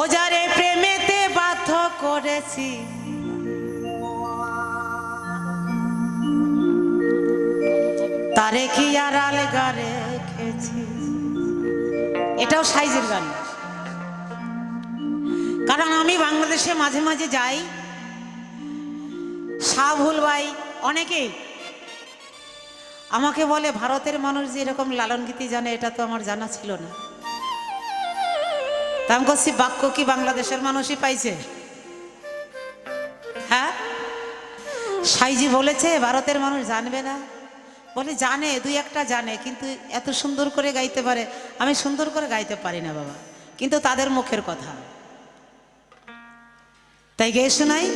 ও যারে প্রেমেতে বাধ্য করেছি। তারে কি আর আলগা রেখেছি? এটাও সাইজের গান। কারণ আমি বাংলাদেশে মাঝে মাঝে যাই। শাহুল ভাই অনেকেই আমাকে বলে, ভারতের মানুষ যে এরকম লালন গীতি জানে, এটা তো আমার জানা ছিল না। তা আমি করছি বাক্য কি বাংলাদেশের মানুষই পাইছে? হ্যাঁ? সাইজি বলেছে, ভারতের মানুষ জানবে না। বলে, জানে, দুই একটা জানে, কিন্তু এত সুন্দর করে গাইতে পারে, আমি সুন্দর করে গাইতে পারি না বাবা। কিন্তু তাদের মুখের কথা। তাই গেয়ে শোনাই,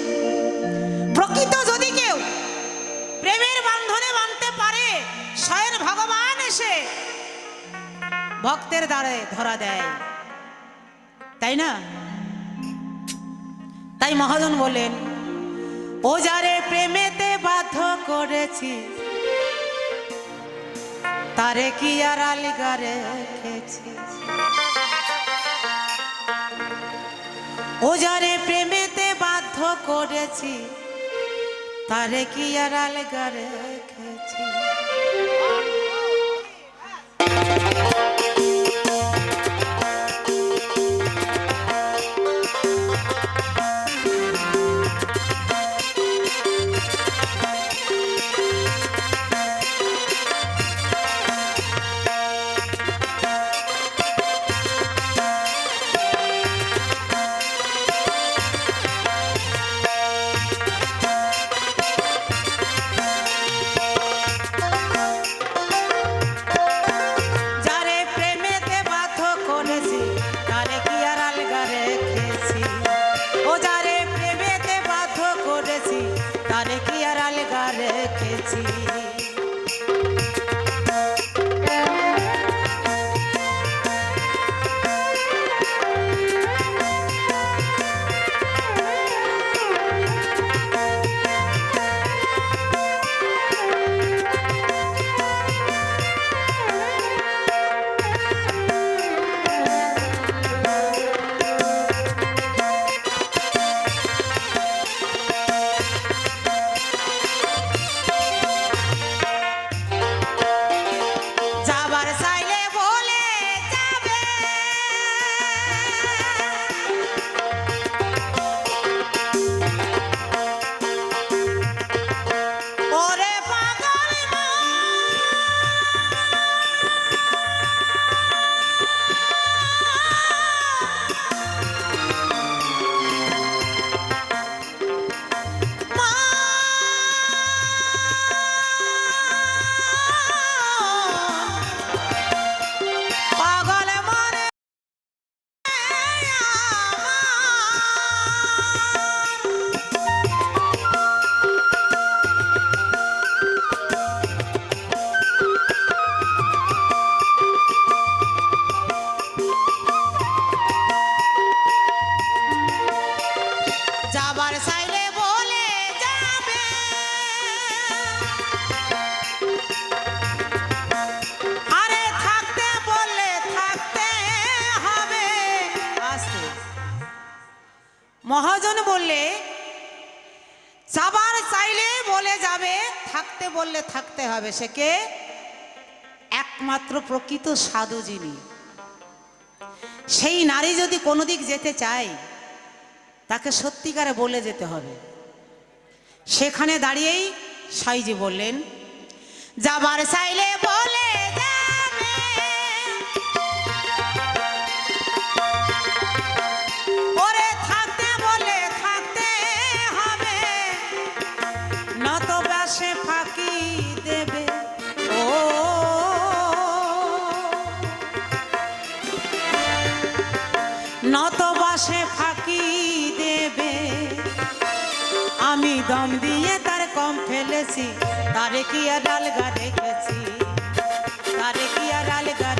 প্রকৃত যদি কেউ প্রেমের বন্ধনে বাঁধতে পারে, স্বয়ং ভগবান এসে ভক্তের দ্বারে ধরা দেয়। তাই না? তাই মহাজন বলেন ও যারে প্রেমেতে বাধ্য করেছি, তারে কি আর আলগা রেখেছি? ও যারে প্রেমেতে বাধ্য করেছি, তারে কি আর আলগা রেখেছি? আসতে। মহাজন বললে, যাবার চাইলে বলে যাবে, থাকতে বললে থাকতে হবে। সে কে? একমাত্র প্রকৃত সাধু যিনি। সেই নারী যদি কোনো দিক যেতে চায়, তাকে সত্যিকারে বলে যেতে হবে। সেখানে দাঁড়িয়েই সাইজি বললেন, যাবার চাইলে বলে বাসে ফাঁকি দেবে। আমি দম দিয়ে তার কম ফেলেছি, তারে কি আর আলগা রেখেছি? তারে কি আর আলগা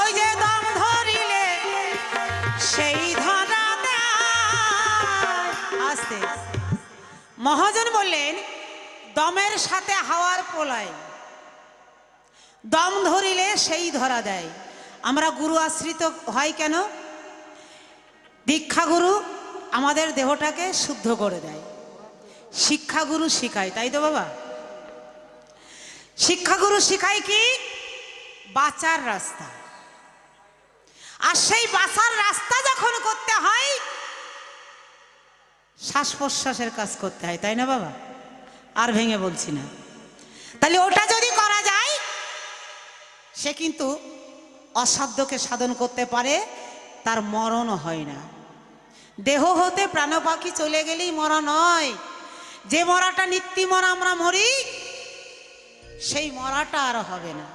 ওই যে দম ধরিলে সেই ধরা আস্তে। মহাজন বললেন, দমের সাথে হাওয়ার পোলায়। দম ধরিলে সেই ধরা দেয়। আমরা গুরু আশ্রিত হয় কেন? দীক্ষাগুরু আমাদের দেহটাকে শুদ্ধ করে দেয়। শিক্ষাগুরু শিখায়, তাই তো বাবা? শিক্ষাগুরু শিখায় কি? বাঁচার রাস্তা। আর সেই বাঁচার রাস্তা যখন করতে হয় শ্বাস প্রশ্বাসের কাজ করতে হয়, তাই না বাবা? আর ভেঙে বলছি না। তাহলে ওটা যদি করা যায়, সে কিন্তু অসাধ্যকে সাধন করতে পারে, তার মরণও হয় না। দেহ হতে প্রাণ পাখি চলে গেলেই মরা নয়। যে মরাটা নিত্যি মরা আমরা মরি, সেই মরাটা আর হবে না।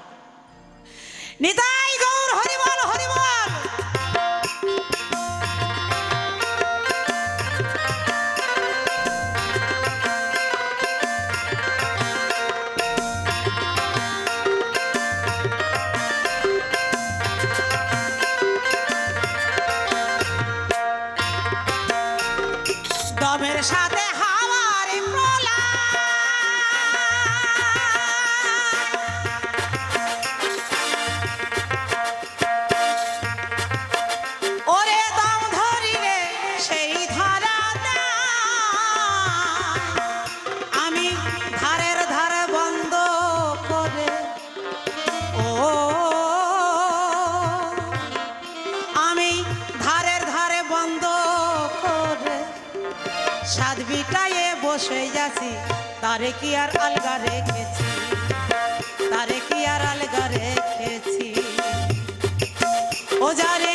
নিতাই গৌর হরিবল। সাত বিটায়ে বসে যাচ্ছি তারে কি আর আলগা রেখেছি? তারে কি আর আলগা রেখেছি? ও যারে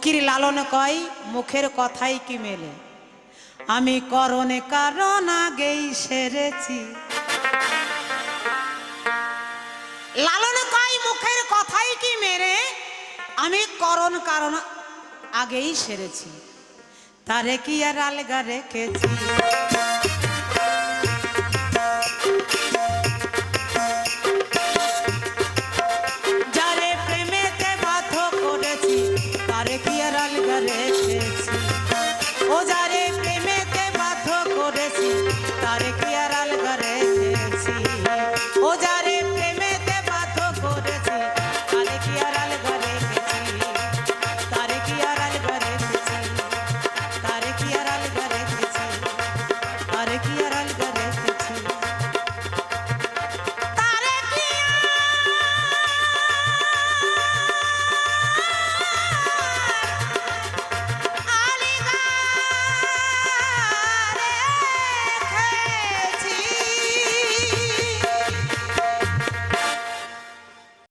ফকির লালন কই মুখের কথাই কি মেলে? আমি করণে কারণ আগেই সেরেছি। লালন কয়, মুখের কথাই কি মেরে আমি করণ কারণ আগেই সেরেছি। তারে কি আর আলগা রেখেছি? রেখেছি ও যা রেখে